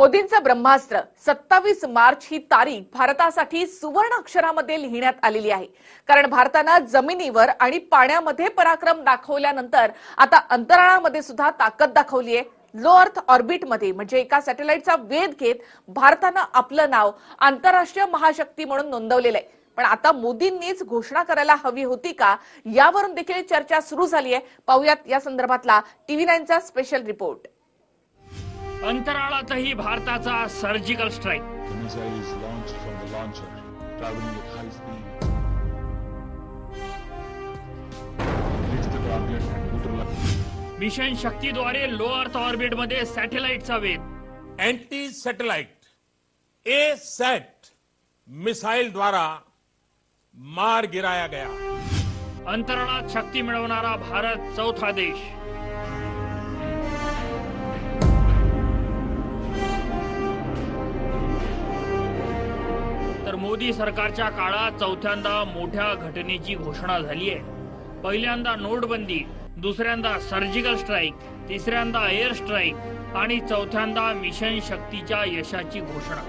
मोदींचं ब्रह्मास्त्र सत्तावीस मार्च ही तारीख भारतासाठी सुवर्ण अक्षरामध्ये लिहिण्यात आलेली आहे. कारण भारतानं जमिनीवर आणि पाण्यामध्ये पराक्रम दाखवल्यानंतर आता अंतराळामध्ये सुद्धा ताकद दाखवली आहे. लो अर्थ ऑर्बिटमध्ये म्हणजे एका सॅटेलाइटचा वेध घेत भारतानं आपलं नाव आंतरराष्ट्रीय महाशक्ती म्हणून नोंदवलेलं आहे. पण आता मोदींनीच घोषणा करायला हवी होती का यावरून देखील चर्चा सुरू झाली आहे. पाहुयात या संदर्भातला टीव्ही नाईनचा स्पेशल रिपोर्ट. अंतराळातही भारताचा सर्जिकल स्ट्राईक. मिशन शक्तीद्वारे लो अर्थ ऑर्बिटमध्ये सॅटेलाइटचा वेध. Anti satellite A SAT missile द्वारा मार गिराया गया. अंतराळात शक्ती मिळवणारा भारत चौथा देश. मोदी सरकारच्या काळात चौथ्यांदा मोठ्या घटनेची घोषणा झाली आहे. पहिल्यांदा नोटबंदी दुसऱ्यांदा सर्जिकल स्ट्राईक तिसऱ्यांदा एअर स्ट्राईक आणि चौथ्यांदा मिशन शक्तीच्या यशाची घोषणा.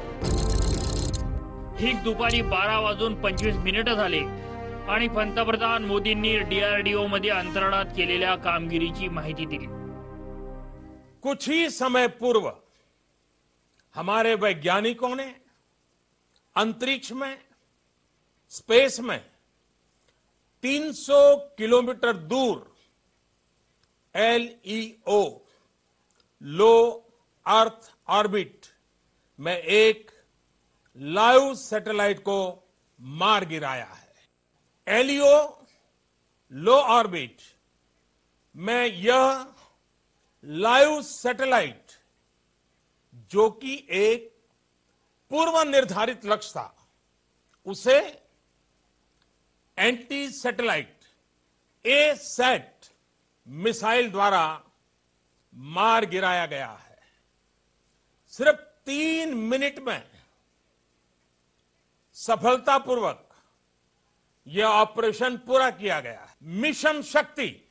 ठीक दुपारी बारा वाजून पंचवीस मिनिट झाले आणि पंतप्रधान मोदींनी डीआरडीओ मध्ये अंतराळात केलेल्या कामगिरीची माहिती दिली. कुछ ही समय पूर्व हमारे वैज्ञानिकों ने अंतरिक्ष में, स्पेस में 300 किलोमीटर दूर एलईओ लो अर्थ ऑर्बिट, में एक लाइव सैटेलाइट को मार गिराया है। एलईओ लो ऑर्बिट, में यह लाइव सैटेलाइट, जो कि एक पूर्व निर्धारित लक्ष्य था, उसे anti satellite A SAT missile द्वारा मार गिराया गया है। सिर्फ़ तीन मिनट में सफलतापूर्वक यह ऑपरेशन पूरा किया गया है। मिशन शक्ति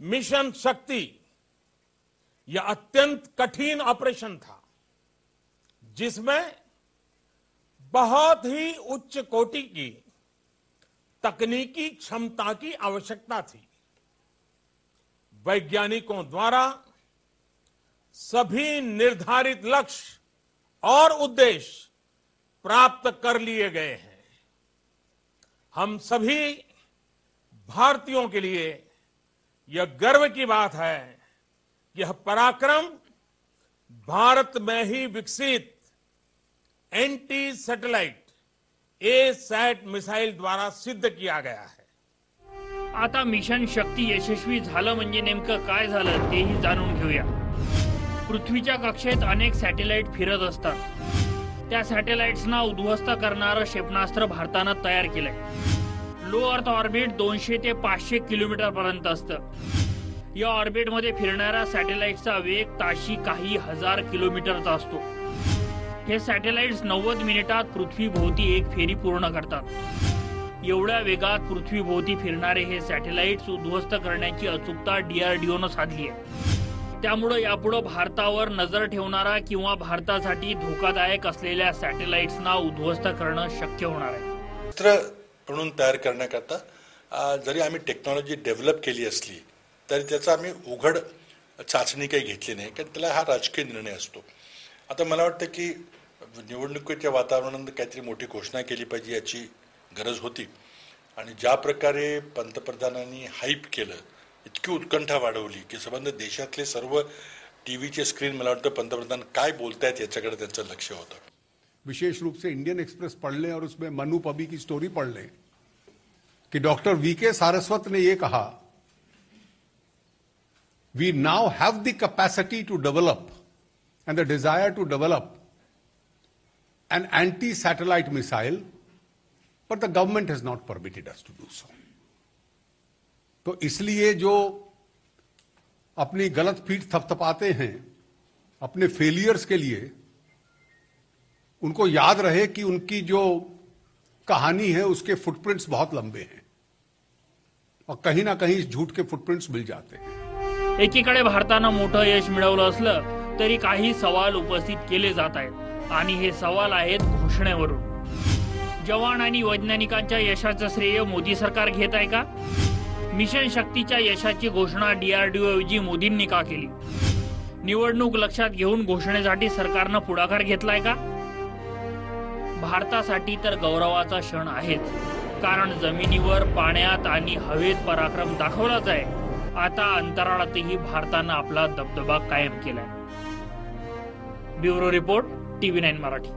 मिशन शक्ति, यह अत्यंत कठिन ऑपरेशन था। जिसमें बहुत ही उच्च कोटि की तकनीकी क्षमता की आवश्यकता थी। वैज्ञानिकों द्वारा सभी निर्धारित लक्ष्य और उद्देश्य प्राप्त कर लिए गए हैं। हम सभी भारतीयों के लिए यह गर्व की बात है यह पराक्रम भारत में ही विकसित anti satellite A SAT missile द्वारा सिद्ध किया गया है। आता मिशन शक्ती यशस्वी झालं म्हणजे नेमकं काय झालं तेही जाणून घेऊया. पृथ्वीच्या कक्षेत अनेक सॅटेलाइट फिरत असतात. त्या सॅटेलाइट्सना उद्ध्वस्त करणारं क्षेपणास्त्र भारतानं तयार केलंय. लो अर्थ ऑर्बिट दोनशे ते पाचशे किलोमीटर पर्यंत असतं. या ऑर्बिटमध्ये फिरणाऱ्या सॅटेलाइटचा वेग ताशी काही हजार किलोमीटरचा असतो. हे सॅटेलाइट्स नव्वद मिनिटात पृथ्वीभोवती एक फेरी पूर्ण करतात. एवढ्या वेगात पृथ्वीभोवती फिरणारे हे सॅटेलाइट्स उद्ध्वस्त करण्याची अचूकता डीआरडीओनं साधली आहे. त्यामुळं यापुढं भारतावर नजर ठेवणारा किंवा भारतासाठी धोकादायक असलेल्या सॅटेलाइट्सना उद्ध्वस्त करणं शक्य होणार आहे. चित्र म्हणून तयार करण्याकरता जरी आम्ही टेक्नॉलॉजी डेव्हलप केली असली तरी त्याचा आम्ही उघड चाचणी काही घेतली नाही कारण त्याला हा राजकीय निर्णय असतो. आता मला वाटतं की निवडणुकीच्या वातावरणात काहीतरी मोठी घोषणा केली पाहिजे याची गरज होती. आणि ज्या प्रकारे पंतप्रधानांनी हाईप केलं इतकी उत्कंठा वाढवली की संबंध देशातले सर्व टी व्हीचे स्क्रीन मला वाटतं पंतप्रधान काय बोलतायत याच्याकडे त्यांचं लक्ष होतं. विशेष रूप से इंडियन एक्सप्रेस पढ़ लें और उसमें मनु पबी की स्टोरी पढ़ लें कि डॉक्टर वी के सारस्वत ने यह कहा we now have the capacity to develop the desire to develop an anti satellite missile but the government has not permitted us to do so. तो इसलिए जो अपनी गलत पीठ थपथपाते हैं, अपने फेलियर्स के लिए, उनको याद रहे कि उनकी जो कहानी है, उसके फुटप्रिंट्स बहुत लंबे हैं और कहीं ना कहीं इस झूठ के फुटप्रिंट्स मिल जाते हैं एकीकडे भारतानं मोठं यश असलं तरी काही सवाल उपस्थित केले जात आहेत. आणि हे सवाल आहेत घोषणेवरून. जवान आणि वैज्ञानिकांच्या यशाचं श्रेय मोदी सरकार घेत आहे का? मिशन शक्तीच्या यशाची घोषणा डीआरडीओ ऐवजी मोदींनी का केली? निवडणूक लक्षात घेऊन घोषणेसाठी सरकारनं पुढाकार घेतलाय का? भारतासाठी तर गौरवाचा क्षण आहेच. कारण जमिनीवर पाण्यात आणि हवेत पराक्रम दाखवलाच आहे. आता अंतराळातही भारतानं आपला दबदबा कायम केलाय. Bureau report TV nine Marathi.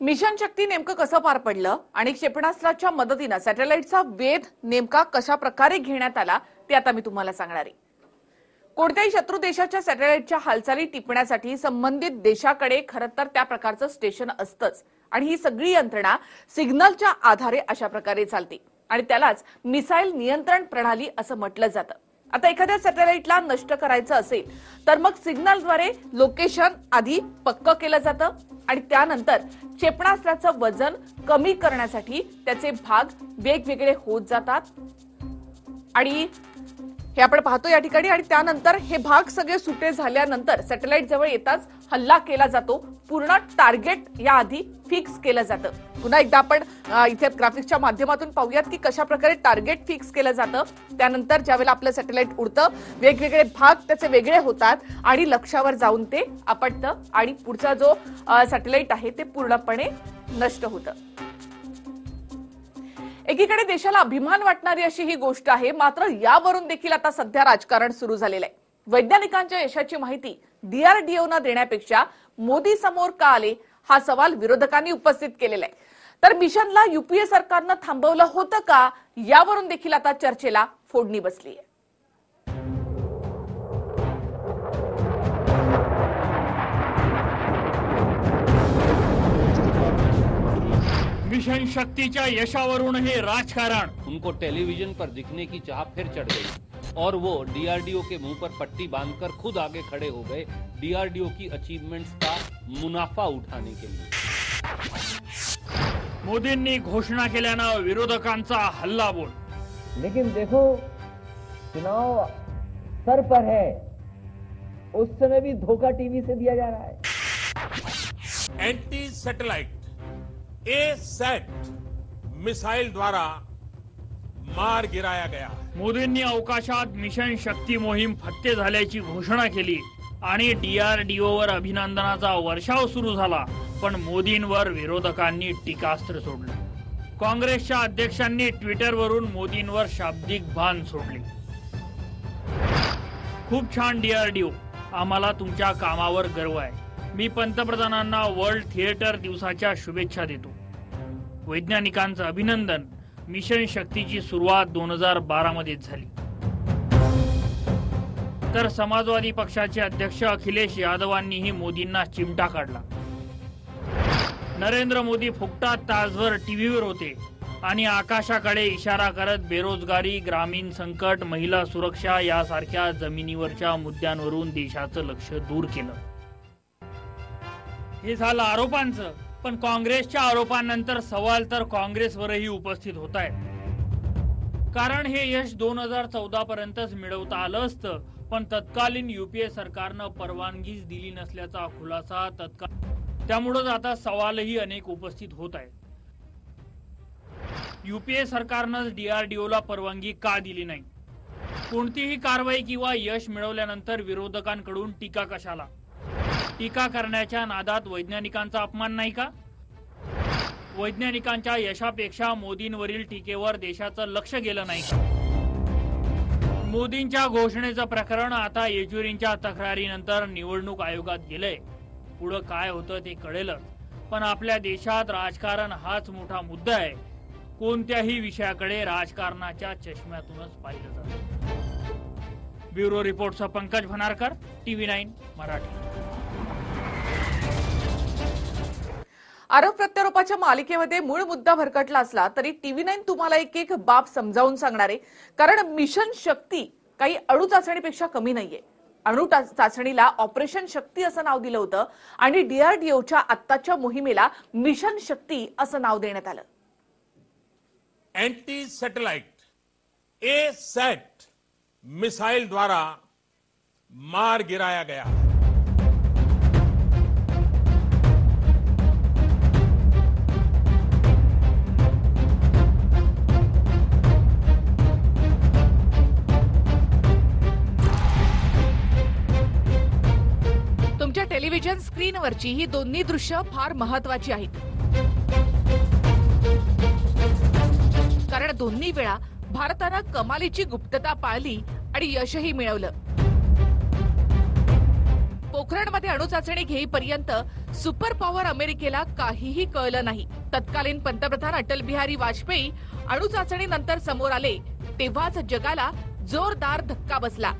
Mission Shakti नेमकं कसं पार पडलं आणि क्षेपणास्त्राच्या मदतीनं सॅटेलाइटचा वेध नेमका कशा प्रकारे घेण्यात आला ते आता मी तुम्हाला सांगणार आहे. कोणत्याही शत्रू देशाच्या सॅटेलाइटच्या हालचाली टिपण्यासाठी संबंधित देशाकडे खरं तर त्या प्रकारचं स्टेशन असतंच आणि ही सगळी यंत्रणा सिग्नलच्या आधारे अशा प्रकारे चालते आणि त्यालाच मिसाईल नियंत्रण प्रणाली असं म्हटलं जातं. आता एखाद्या सॅटेलाइटला नष्ट करायचं असेल तर मग सिग्नलद्वारे लोकेशन आधी पक्क केलं जातं आणि त्यानंतर क्षेपणास्त्राचं वजन कमी करण्यासाठी त्याचे भाग वेगवेगळे होत जातात. आणि हे आपण पाहतो या ठिकाणी आणि त्यानंतर हे भाग सगळे सुटे झाल्यानंतर सॅटेलाइट जवळ येताच हल्ला केला जातो. पूर्ण टार्गेट या आधी फिक्स केलं जातं. पुन्हा एकदा आपण इथे ग्राफिक्सच्या माध्यमातून पाहूयात की कशा प्रकारे टार्गेट फिक्स केलं जातं. त्यानंतर ज्यावेळेला आपलं सॅटेलाइट उडतं वेगवेगळे भाग त्याचे वेगळे होतात आणि लक्षावर जाऊन ते आपटतं आणि पुढचा जो सॅटेलाइट आहे ते पूर्णपणे नष्ट होतं. एकीकडे देशाला अभिमान वाटणारी अशी ही गोष्ट आहे मात्र यावरून देखील आता सध्या राजकारण सुरू झालेलं आहे. वैज्ञानिकांच्या यशाची माहिती डीआरडीओनं देण्यापेक्षा मोदी समोर का आले हा सवाल विरोधकांनी उपस्थित केलेला आहे. तर मिशनला युपीए सरकारनं थांबवलं होतं का यावरून देखील आता चर्चेला फोडणी बसली आहे मिशन शक्तीच्या यशावरून हे राजकारण। उनको टेलीविज़न पर दिखने की चाह फिर चढ़ गई और वो डीआरडीओ के मुँह पर पट्टी बांधकर खुद आगे खड़े हो गए डीआरडीओ की अचीवमेंट्स का मुनाफा उठाने के लिए। मोदींनी घोषणा के केल्यानं विरोधकांचा हल्ला बोल। लेकिन देखो चुनाव सर पर है। उस समय भी धोखा टीवी से दिया जा रहा है। एंटी सैटेलाइट ए सॅट मिसाईल द्वारा मार गिराया गया। मोदींनी अवकाशात मिशन शक्ती मोहीम फत्ते झाल्याची घोषणा केली आणि डीआरडीओ वर अभिनंदनाचा वर्षाव सुरू झाला पण मोदींवर विरोधकांनी टीकास्त्र सोडलं. काँग्रेसच्या अध्यक्षांनी ट्विटरवरून मोदींवर शाब्दिक भान सोडले. खूप छान डीआरडीओ आम्हाला तुमच्या कामावर गर्व आहे. मी पंतप्रधानांना वर्ल्ड थिएटर दिवसाच्या शुभेच्छा देतो. वैज्ञानिकांचं अभिनंदन. मिशन शक्तीची सुरुवात दोन हजार बारा मध्ये झाली. तर समाजवादी पक्षाचे अध्यक्ष अखिलेश यादवांनीही मोदींना चिमटा काढला. नरेंद्र मोदी फुकटात तासभर टीव्हीवर होते आणि आकाशाकडे इशारा करत बेरोजगारी ग्रामीण संकट महिला सुरक्षा यासारख्या जमिनीवरच्या मुद्द्यांवरून देशाचं लक्ष दूर केलं. हे झालं आरोपांचं. पण काँग्रेसच्या आरोपांनंतर सवाल तर काँग्रेसवरही उपस्थित होत आहेत. कारण हे यश दोन हजार चौदा पर्यंतच मिळवता आलं असतं पण तत्कालीन युपीए सरकारनं परवानगीच दिली नसल्याचा खुलासा तत्काळ त्यामुळंच आता सवालही अनेक उपस्थित होत आहेत. युपीए सरकारनं डीआरडीओला परवानगी का दिली नाही? कोणतीही कारवाई किंवा यश मिळवल्यानंतर विरोधकांकडून टीका कशाला? टीका करण्याच्या नादात वैज्ञानिकांचा अपमान नाही का? वैज्ञानिकांच्या यशापेक्षा मोदींवरील टीकेवर देशाचं लक्ष गेलं नाही का? मोदींच्या घोषणेचं प्रकरण आता येजुरींच्या तक्रारीनंतर निवडणूक आयोगात गेलंय. पुढं काय होतं ते कळेलच. पण आपल्या देशात राजकारण हाच मोठा मुद्दा आहे. कोणत्याही विषयाकडे राजकारणाच्या चष्म्यातूनच पाहिलं जातं. ब्युरो रिपोर्टचा पंकज भनारकर टीव्ही नाईन मराठी. आरोप प्रत्यारोपाच्या मालिकेमध्ये मूळ मुद्दा भरकटला असला तरी टीव्ही नाईन तुम्हाला एक एक बाब समजावून सांगणार आहे. कारण मिशन शक्ती काही अणु चाचणीपेक्षा कमी नाहीये. अणु चाचणीला ऑपरेशन शक्ती असं नाव दिलं होतं आणि डीआरडीओच्या आत्ताच्या मोहिमेला मिशन शक्ती असं नाव देण्यात आलं. Anti satellite A SAT missile द्वारा मार गिराया गया. है टेलिव्हिजन स्क्रीनवरची ही दोन्ही दृश्य फार महत्वाची आहेत. कारण दोन्ही वेळा भारतानं कमालीची गुप्तता पाळली आणि यशही मिळवलं. पोखरणमध्ये अणुचाचणी घेईपर्यंत सुपर पॉवर अमेरिकेला काहीही कळलं नाही. तत्कालीन पंतप्रधान अटल बिहारी वाजपेयी अणुचाचणीनंतर समोर आले तेव्हाच जगाला जोरदार धक्का बसला.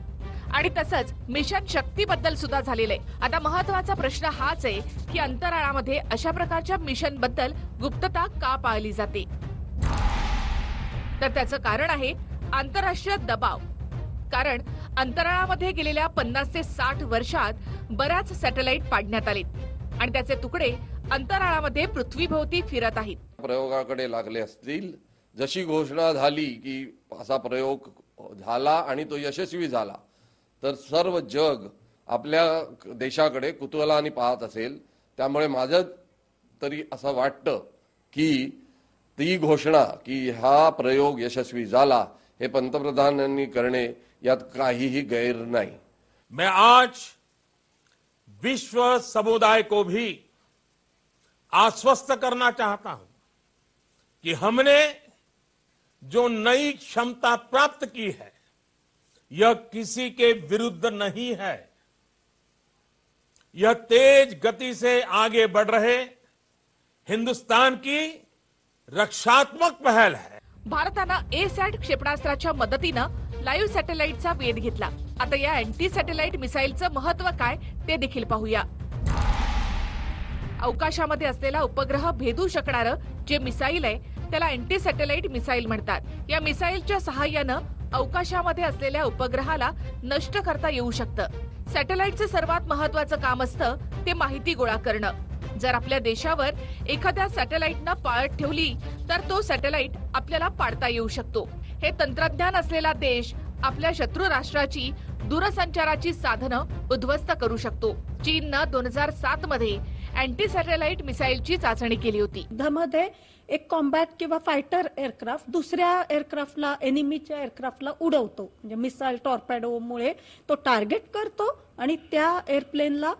आणि तसंच मिशन शक्तीबद्दल सुद्धा झालेलं आहे. आता महत्त्वाचा प्रश्न हाच आहे की अंतराळामध्ये अशा प्रकारच्या मिशनबद्दल गुप्तता का पाळली जाते? तर त्याचं कारण आहे आंतरराष्ट्रीय दबाव. कारण अंतराळामध्ये गेलेल्या पन्नास ते साठ वर्षात बऱ्याच सॅटेलाइट पाडण्यात आले आणि त्याचे तुकडे अंतराळामध्ये पृथ्वीभोवती फिरत आहेत. प्रयोगाकडे लागले असतील जशी घोषणा झाली की असा प्रयोग झाला आणि तो यशस्वी झाला तर सर्व जग आपल्या देशाकडे कुतूहलाने पाहत असेल. त्यामुळे माझं तरी असं वाटतं की ती घोषणा की हा प्रयोग यशस्वी झाला हे पंतप्रधानांनी करणे यात काहीही गैर नाही. मैं आज विश्व समुदाय को भी आश्वस्त करना चाहता हूं कि हमने जो नई क्षमता प्राप्त की है यह किसी के विरुद्ध नहीं है। यह तेज गति से आगे बढ़ रहे हिंदुस्तान की रक्षात्मक पहल है। भारतानं ए सॅट क्षेपणास्त्राच्या मदतीनं लाईव्ह सॅटेलाइटचा वेध घेतला. आता या अँटी सॅटेलाइट मिसाईलचं महत्त्व काय ते देखील पाहूया. अवकाशामध्ये असलेला उपग्रह भेदू शकणारं जे मिसाईल आहे त्याला अँटी सॅटेलाइट मिसाईल म्हणतात. या मिसाईलच्या सहाय्यानं अवकाशामध्ये असलेल्या उपग्रहाला नष्ट करता येऊ शकतं. सॅटेलाइटचं सर्वात महत्वाचं काम असतं ते माहिती गोळा करणं. जर आपल्या देशावर एखाद्या सॅटेलाइटनं पाळत ठेवली तर तो सॅटेलाइट आपल्याला पाडता येऊ शकतो. हे तंत्रज्ञान असलेला देश आपल्या शत्रू राष्ट्राची दूरसंचाराची साधनं उद्ध्वस्त करू शकतो. चीननं दोन हजार सात मध्ये अँटी सॅटेलाइट मिसाईलची चाचणी केली होती. धमध्ये एक कॉम्बॅट किंवा फायटर एअरक्राफ्ट दुसऱ्या एअरक्राफ्टला एनिमीच्या एअरक्राफ्टला उडवतो. म्हणजे मिसाईल टॉर्पॅडोमुळे तो टार्गेट करतो आणि त्या एअरप्लेनला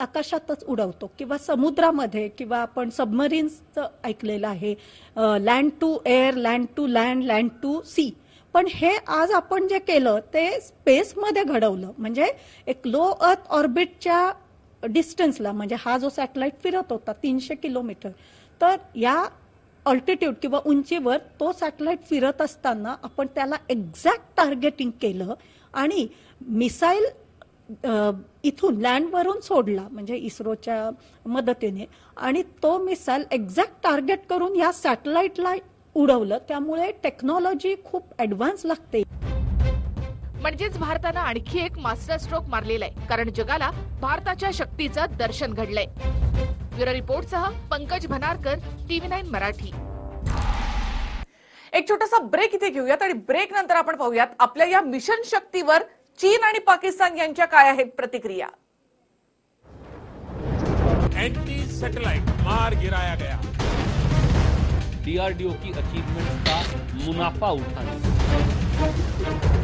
आकाशातच उडवतो. किंवा समुद्रामध्ये किंवा आपण सबमरीन्सचं ऐकलेलं आहे land to air land to land land to sea पण हे आज आपण जे केलं ते स्पेसमध्ये घडवलं. म्हणजे एक लो अर्थ ऑर्बिटच्या डिस्टन्सला म्हणजे हा जो सॅटेलाइट फिरत होता तीनशे किलोमीटर तर या ऑल्टिट्यूड किंवा उंचीवर तो सॅटेलाइट फिरत असताना आपण त्याला एक्झॅक्ट टार्गेटिंग केलं आणि मिसाईल इथून लँडवरून सोडला म्हणजे इस्रोच्या मदतीने. आणि तो मिसाईल एक्झॅक्ट टार्गेट करून या सॅटेलाइटला उडवलं. त्यामुळे टेक्नॉलॉजी खूप ऍडव्हान्स लागते. म्हणजेच भारतानं आणखी एक मास्टर स्ट्रोक मारलेला आहे कारण जगाला भारताच्या शक्तीचं दर्शन घडलंय. ब्युरो रिपोर्टसह पंकज भनारकर टीव्ही नाईन मराठी. एक छोटासा ब्रेक इथे घेऊयात आणि ब्रेक नंतर आपण पाहूयात आपल्या या मिशन शक्तीवर चीन आणि पाकिस्तान यांच्या काय आहेत प्रतिक्रिया. एंटी सैटेलाइट मार गिराया गया. डीआरडीओ की अचीवमेंट का मुनाफा उठाने?